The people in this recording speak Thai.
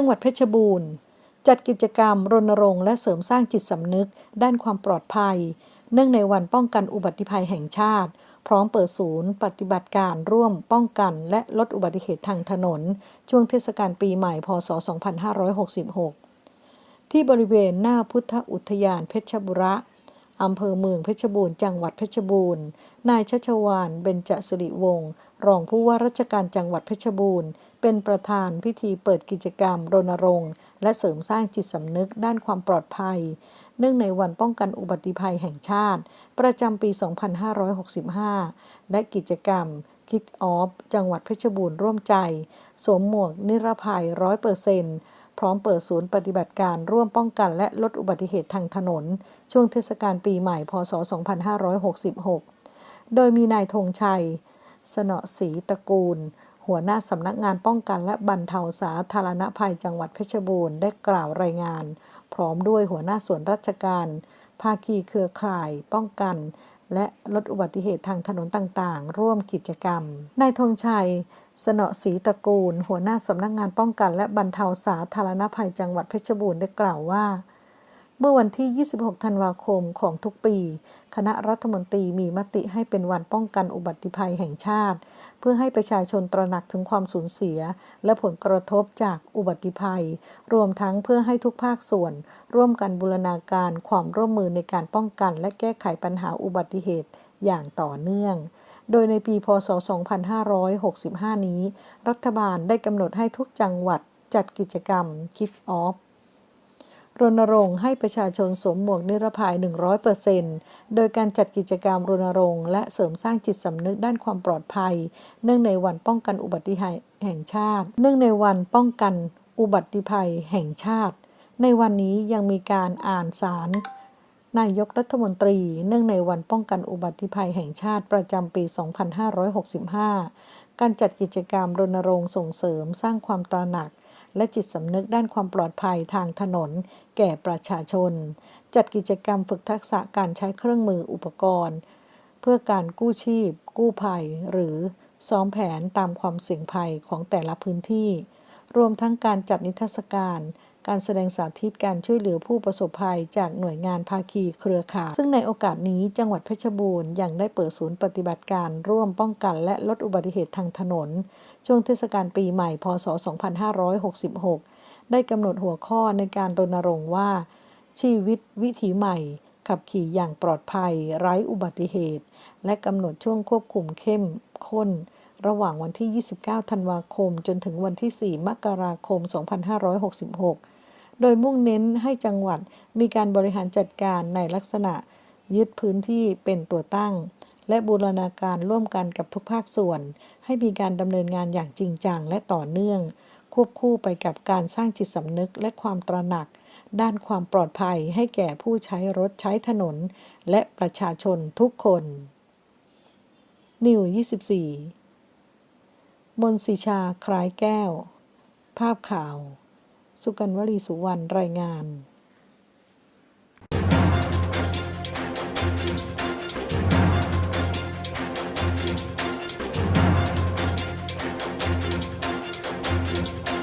จังหวัดเพชรบูรณ์ จัดกิจกรรมรณรงค์และเสริมสร้างจิตสำนึก ด้านความปลอดภัย เนื่องในวันป้องกันอุบัติภัยแห่งชาติ พร้อมเปิดศูนย์ ปฏิบัติการร่วมป้องกัน และลดอุบัติเหตุทางถนน ช่วงเทศกาลปีใหม่ พศ 2566 ที่บริเวณหน้าพุทธอุทยานเพชรบุระอำเภอเมืองเพชรบูรณ์ จังหวัดเพชรบูรณ์ นายชัชวาน เบญจสิริวงศ์ รองผู้ว่าราชการจังหวัดเพชรบูรณ์ เป็นประธานพิธีเปิดกิจกรรมรณรงค์ และเสริมสร้างจิตสำนึกด้านความปลอดภัย เนื่องในวันป้องกันอุบัติภัยแห่งชาติ ประจำปี 2565 และกิจกรรม Kick Off จังหวัดเพชรบูรณ์ร่วมใจ สวมหมวกนิรภัย100%พร้อมเปิดศูนย์ปฏิบัติการร่วมป้องกันและลดอุบัติเหตุทางถนน ช่วงเทศกาลปีใหม่ พศ 2566 โดยมีนายธงชัย สนอศรีตระกูล หัวหน้าสำนักงานป้องกันและบรรเทาสาธารณภัยจังหวัดเพชรบูรณ์ได้กล่าวรายงาน พร้อมด้วยหัวหน้าส่วนราชการ ภาคีเครือข่าย ป้องกัน และลดอุบัติเหตุทางถนนต่างๆ ร่วมกิจกรรม นายธงชัย สนอศรีตระกูล หัวหน้าสำนักงานป้องกัน และบรรเทาสาธารณภัยจังหวัดเพชรบูรณ์ได้กล่าวว่า เมื่อวันที่ 26 ธันวาคมของทุกปี คณะรัฐมนตรีมีมติให้เป็นวันป้องกันอุบัติภัยแห่งชาติ เพื่อให้ประชาชนตระหนักถึงความสูญเสีย และผลกระทบจากอุบัติภัย รวมทั้งเพื่อให้ทุกภาคส่วน ร่วมกันบูรณาการความร่วมมือในการป้องกัน และแก้ไขปัญหาอุบัติเหตุอย่างต่อเนื่อง โดยในปี พศ 2565 นี้ รัฐบาลได้กำหนดให้ทุกจังหวัดจัดกิจกรรม Kick Off รณรงค์ให้ประชาชนสวมหมวกนิรภัย 100%โดยการจัดกิจกรรมรณรงค์และเสริมสร้างจิตสำนึกด้านความปลอดภัย เนื่องในวันป้องกันอุบัติภัยแห่งชาติ เนื่องในวันป้องกันอุบัติภัยแห่งชาติ ในวันนี้ยังมีการอ่านสารนายกรัฐมนตรี เนื่องในวันป้องกันอุบัติภัยแห่งชาติประจำปี 2565 การจัดกิจกรรมรณรงค์ส่งเสริมสร้างความตระหนัก และจิตสำนึกด้านความปลอดภัยทางถนน แก่ประชาชน จัดกิจกรรมฝึกทักษะการใช้เครื่องมืออุปกรณ์ เพื่อการกู้ชีพ กู้ภัย หรือซ้อมแผนตามความเสี่ยงภัยของแต่ละพื้นที่ รวมทั้งการจัดนิทรรศการการแสดงสาธิตการช่วยเหลือผู้ประสบภัยจากหน่วยงานภาคีเครือข่าย ซึ่งในโอกาสนี้จังหวัดเพชรบูรณ์ยังได้เปิดศูนย์ปฏิบัติการร่วมป้องกันและลดอุบัติเหตุทางถนน ช่วงเทศกาลปีใหม่ พศ 2566 ได้กำหนดหัวข้อในการรณรงค์ว่า ชีวิตวิถีใหม่ ขับขี่อย่างปลอดภัย ไร้อุบัติเหตุ และกำหนดช่วงควบคุมเข้มข้น ระหว่างวันที่ 29 ธันวาคม จนถึงวันที่ 4 มกราคม 2566 โดยมุ่งเน้นให้จังหวัดมีการบริหารจัดการในลักษณะ ยึดพื้นที่เป็นตัวตั้ง และบูรณาการร่วมกันกับทุกภาคส่วน ให้มีการดำเนินงานอย่างจริงจังและต่อเนื่อง ควบคู่ไปกับการสร้างจิตสำนึกและความตระหนัก ด้านความปลอดภัยให้แก่ผู้ใช้รถใช้ถนน และประชาชนทุกคนนิว24 มนศิชาคล้ายแก้ว ภาพข่าว สุกันวลีสุวรรณรายงาน